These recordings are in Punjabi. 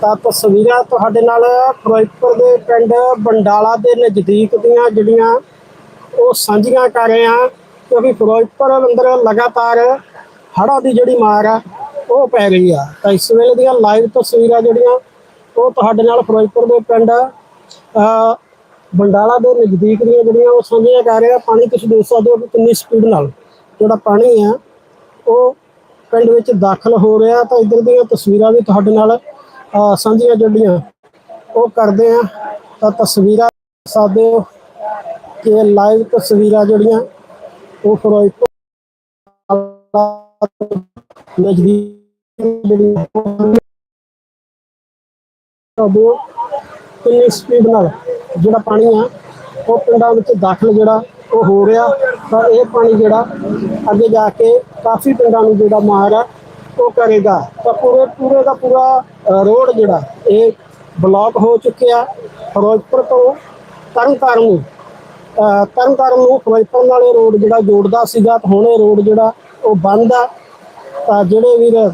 ਤਾਂ ਤਸਵੀਰਾਂ ਤੁਹਾਡੇ ਨਾਲ ਫਿਰੋਜ਼ਪੁਰ ਦੇ ਪਿੰਡ ਬੰਡਾਲਾ ਦੇ ਨਜ਼ਦੀਕ ਦੀਆਂ ਜਿਹੜੀਆਂ ਉਹ ਸਾਂਝੀਆਂ ਕਰ ਰਹੇ ਹਾਂ ਕਿਉਂਕਿ ਫਿਰੋਜ਼ਪੁਰ ਅੰਦਰ ਲਗਾਤਾਰ ਹੜ੍ਹਾਂ ਦੀ ਜਿਹੜੀ ਮਾਰ ਆ, ਉਹ ਪੈ ਰਹੀ ਆ। ਤਾਂ ਇਸ ਵੇਲੇ ਦੀਆਂ ਲਾਈਵ ਤਸਵੀਰਾਂ ਜਿਹੜੀਆਂ, ਉਹ ਤੁਹਾਡੇ ਨਾਲ ਫਿਰੋਜ਼ਪੁਰ ਦੇ ਪਿੰਡ ਬੰਡਾਲਾ ਦੇ ਨਜ਼ਦੀਕ ਦੀਆਂ ਜਿਹੜੀਆਂ ਉਹ ਸਾਂਝੀਆਂ ਕਰ ਰਹੇ ਆ ਪਾਣੀ ਤੁਸੀਂ ਦੇਖ ਸਕਦੇ ਹੋ ਕਿ ਕਿੰਨੀ ਸਪੀਡ ਨਾਲ ਜਿਹੜਾ ਪਾਣੀ ਆ, ਉਹ ਪਿੰਡ ਵਿੱਚ ਦਾਖਲ ਹੋ ਰਿਹਾ। ਤਾਂ ਇੱਧਰ ਦੀਆਂ ਤਸਵੀਰਾਂ ਵੀ ਤੁਹਾਡੇ ਨਾਲ ਸਾਂਝੀਆਂ ਜਿਹੜੀਆਂ ਉਹ ਕਰਦੇ ਆ, ਤਾਂ ਤਸਵੀਰਾਂ ਦੇਖ ਸਕਦੇ ਹੋ ਕਿ ਲਾਈਵ ਤਸਵੀਰਾਂ ਜਿਹੜੀਆਂ, ਉਹ ਫਿਰੋਜ਼ਪੁਰ ਨਜ਼ਦੀਕ ਜਿਹੜੀਆਂ ਕਿੰਨੀ ਸਪੀਡ ਨਾਲ ਜਿਹੜਾ ਪਾਣੀ ਆ, ਉਹ ਪਿੰਡਾਂ ਵਿੱਚ ਦਾਖਲ ਜਿਹੜਾ ਉਹ ਹੋ ਰਿਹਾ, ਤਾਂ ਇਹ ਪਾਣੀ ਜਿਹੜਾ ਅੱਗੇ ਜਾ ਕੇ ਕਾਫੀ ਪਿੰਡਾਂ ਨੂੰ ਜਿਹੜਾ ਮਾਰ ਆ ਉਹ ਕਰੇਗਾ। ਤਾਂ ਪੂਰੇ ਪੂਰੇ ਦਾ ਪੂਰਾ ਰੋਡ ਜਿਹੜਾ ਇਹ ਬਲੌਕ ਹੋ ਚੁੱਕਿਆ। ਫਿਰੋਜ਼ਪੁਰ ਤੋਂ ਤਰਨਤਾਰਨ ਨੂੰ। ਅ, ਤਰਨਤਾਰਨ ਨੂੰ ਫਿਰੋਜ਼ਪੁਰ ਨਾਲ ਇਹ ਰੋਡ ਜਿਹੜਾ ਜੋੜਦਾ ਸੀਗਾ ਤਾਂ ਹੁਣ ਇਹ ਰੋਡ ਜਿਹੜਾ ਉਹ ਬੰਦ ਆ। ਤਾਂ ਜਿਹੜੇ ਵੀਰ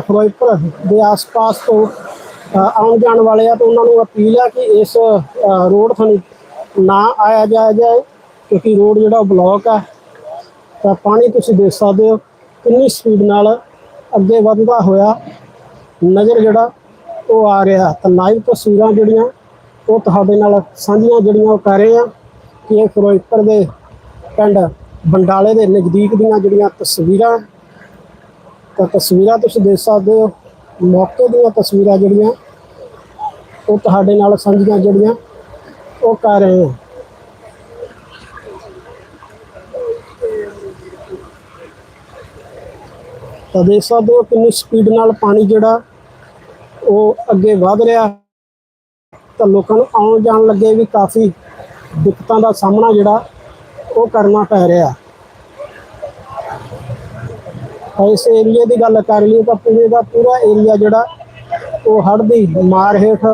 ਫਿਰੋਜ਼ਪੁਰ ਦੇ ਆਸ-ਪਾਸ ਤੋਂ ਆਉਣ ਜਾਣ ਵਾਲੇ ਆ ਤਾਂ ਉਹਨਾਂ ਨੂੰ ਅਪੀਲ ਆ ਕਿ ਇਸ ਰੋਡ ਥਾਣੀ ਨਾ ਆਇਆ ਜਾਇਆ ਜਾਏ ਕਿਉਂਕਿ ਰੋਡ ਜਿਹੜਾ ਉਹ ਬਲੌਕ ਆ। ਤਾਂ ਪਾਣੀ ਤੁਸੀਂ ਦੇਖ ਸਕਦੇ ਹੋ ਕਿੰਨੀ ਸਪੀਡ ਨਾਲ ਅੱਗੇ ਵੱਧਦਾ ਹੋਇਆ ਨਜ਼ਰ ਜਿਹੜਾ ਉਹ ਆ ਰਿਹਾ ਤਾਂ ਲਾਈਵ ਤਸਵੀਰਾਂ ਜਿਹੜੀਆਂ, ਉਹ ਤੁਹਾਡੇ ਨਾਲ ਸਾਂਝੀਆਂ ਜਿਹੜੀਆਂ ਉਹ ਕਰ ਰਹੇ ਆ ਕਿ ਇਹ ਫਿਰੋਜ਼ਪੁਰ ਦੇ ਪਿੰਡ ਬੰਡਾਲੇ ਦੇ ਨਜ਼ਦੀਕ ਦੀਆਂ ਜਿਹੜੀਆਂ ਤਸਵੀਰਾਂ, ਤਾਂ ਤਸਵੀਰਾਂ ਤੁਸੀਂ ਦੇਖ ਸਕਦੇ ਹੋ। ਮੌਕੇ ਦੀਆਂ ਤਸਵੀਰਾਂ ਜਿਹੜੀਆਂ, ਉਹ ਤੁਹਾਡੇ ਨਾਲ ਸਾਂਝੀਆਂ ਜਿਹੜੀਆਂ ਉਹ ਕਰ ਰਹੇ ਆ ਤਾਂ ਦੇਖ ਸਕਦੇ ਹੋ ਕਿੰਨੀ ਸਪੀਡ ਨਾਲ ਪਾਣੀ ਜਿਹੜਾ ਉਹ ਅੱਗੇ ਵਧ ਰਿਹਾ। ਤਾਂ ਲੋਕਾਂ ਨੂੰ ਆਉਣ ਜਾਣ ਲੱਗੇ ਵੀ ਕਾਫੀ ਦਿੱਕਤਾਂ ਦਾ ਸਾਹਮਣਾ ਜਿਹੜਾ ਉਹ ਕਰਨਾ ਪੈ ਰਿਹਾ। ਤਾਂ ਇਸ ਏਰੀਏ ਦੀ ਗੱਲ ਕਰ ਲਈ ਤਾਂ ਪੂਰੇ ਦਾ ਪੂਰਾ ਏਰੀਆ ਜਿਹੜਾ ਉਹ ਹੜ੍ਹ ਦੀ ਮਾਰ ਹੇਠ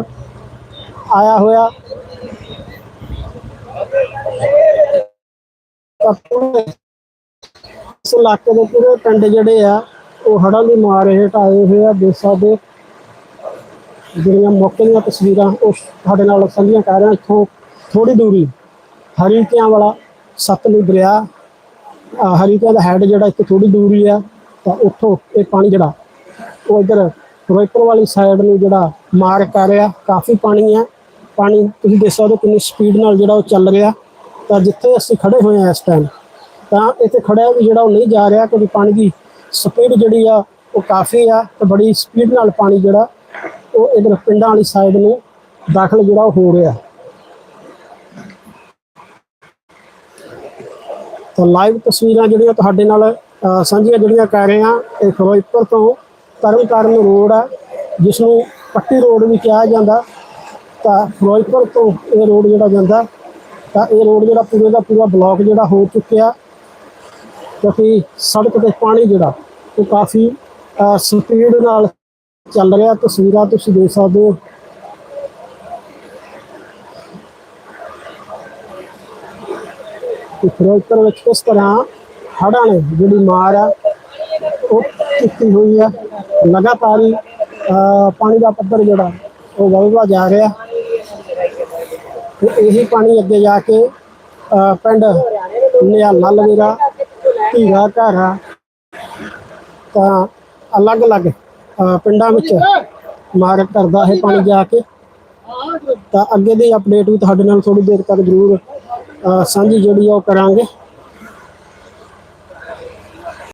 ਆਇਆ ਹੋਇਆ। ਇਸ ਇਲਾਕੇ ਦੇ ਪੂਰੇ ਪਿੰਡ ਜਿਹੜੇ ਆ ਉਹ ਹੜ੍ਹਾਂ ਦੀ ਮਾਰ ਹੇਠ ਆਏ ਹੋਏ ਆ ਦੇਖ ਸਕਦੇ ਜਿਹੜੀਆਂ ਮੌਕੇ ਦੀਆਂ ਤਸਵੀਰਾਂ, ਉਹ ਤੁਹਾਡੇ ਨਾਲ ਸਾਂਝੀਆਂ ਕਰ ਰਿਹਾ ਇੱਥੋਂ ਥੋੜੀ ਦੂਰੀ ਹਰੀਕਿਆਂ ਵਾਲਾ ਸਤਲੁਜ ਦਰਿਆ ਹਰੀਕਿਆਂ ਦਾ ਹੈਡ ਜਿਹੜਾ ਇੱਕ ਥੋੜੀ ਦੂਰੀ ਆ, ਤਾਂ ਉੱਥੋਂ ਇਹ ਪਾਣੀ ਜਿਹੜਾ, ਉਹ ਇਧਰ ਰੋਇਪੁਰ ਵਾਲੀ ਸਾਈਡ ਨੂੰ ਜਿਹੜਾ ਮਾਰ ਕਰ ਰਿਹਾ, ਕਾਫੀ ਪਾਣੀ ਹੈ ਪਾਣੀ, ਤੁਸੀਂ ਦੇਖ ਸਕਦੇ ਹੋ ਕਿੰਨੀ ਸਪੀਡ ਨਾਲ ਜਿਹੜਾ ਉਹ ਚੱਲ ਰਿਹਾ। ਤਾਂ ਜਿੱਥੇ ਅਸੀਂ ਖੜੇ ਹੋਏ ਆ ਇਸ ਟਾਈਮ ਤਾਂ ਇੱਥੇ ਖੜਿਆ ਵੀ ਜਿਹੜਾ ਉਹ ਨਹੀਂ ਜਾ ਰਿਹਾ, ਕਿਉਂਕਿ ਪਾਣੀ ਦੀ ਸਪੀਡ ਜਿਹੜੀ ਆ ਉਹ ਕਾਫੀ ਆ ਤੇ ਬੜੀ ਸਪੀਡ ਨਾਲ ਪਾਣੀ ਜਿਹੜਾ ਉਹ ਇਧਰ ਪਿੰਡਾਂ ਵਾਲੀ ਸਾਈਡ ਨੂੰ ਦਾਖਲ ਜਿਹੜਾ ਉਹ ਹੋ ਰਿਹਾ। ਤਾਂ ਲਾਈਵ ਤਸਵੀਰਾਂ ਜਿਹੜੀਆਂ ਤੁਹਾਡੇ ਨਾਲ ਸਾਂਝੀਆਂ ਜਿਹੜੀਆਂ ਕਰ ਰਹੇ ਆ ਇਹ ਫਿਰੋਜ਼ਪੁਰ ਤੋਂ ਤਰਨਤਾਰਨ ਰੋਡ ਆ ਜਿਸ ਨੂੰ ਪੱਟੀ ਰੋਡ ਵੀ ਕਿਹਾ ਜਾਂਦਾ। ਤਾਂ ਫਿਰੋਜ਼ਪੁਰ ਤੋਂ ਇਹ ਰੋਡ ਜਿਹੜਾ ਜਾਂਦਾ, ਤਾਂ ਇਹ ਰੋਡ ਜਿਹੜਾ ਪੂਰੇ ਦਾ ਪੂਰਾ ਬਲੌਕ ਜਿਹੜਾ ਹੋ ਚੁੱਕਿਆ। ਕਿਉਂਕਿ ਸੜਕ ਤੇ ਪਾਣੀ ਜਿਹੜਾ, ਉਹ ਕਾਫੀ ਸਪੀਡ ਨਾਲ ਚੱਲ ਰਿਹਾ। ਤਸਵੀਰਾਂ ਤੁਸੀਂ ਦੇਖ ਸਕਦੇ ਹੋ। ਫਿਰੋਜ਼ਪੁਰ ਵਿੱਚ ਕਿਸ ਤਰ੍ਹਾਂ ਹੜ੍ਹਾਂ ਨੇ ਜਿਹੜੀ ਮਾਰ ਆ, ਉਹ ਕੀਤੀ ਹੋਈ ਆ। ਲਗਾਤਾਰ ਹੀ ਪਾਣੀ ਦਾ ਪੱਧਰ ਜਿਹੜਾ, ਉਹ ਵਧਦਾ ਜਾ ਰਿਹਾ। ਤੇ ਇਹੀ ਪਾਣੀ ਅੱਗੇ ਜਾ ਕੇ ਪਿੰਡ ਨਿਹਾਲਾ ਲਵੇਰਾ ਧੀਰਾ ਘਾਰਾ ਤਾਂ ਅਲੱਗ-ਅਲੱਗ ਪਿੰਡਾਂ ਵਿੱਚ ਮਾਰ ਕਰਦਾ ਹੈ ਪਾਣੀ ਜਾ ਕੇ। ਤਾਂ ਅੱਗੇ ਦੀ ਅਪਡੇਟ ਵੀ ਤੁਹਾਡੇ ਨਾਲ ਥੋੜੀ ਦੇਰ ਤੱਕ ਜ਼ਰੂਰ ਸਾਂਝੀ ਜਿਹੜੀ ਆ ਉਹ ਕਰਾਂਗੇ।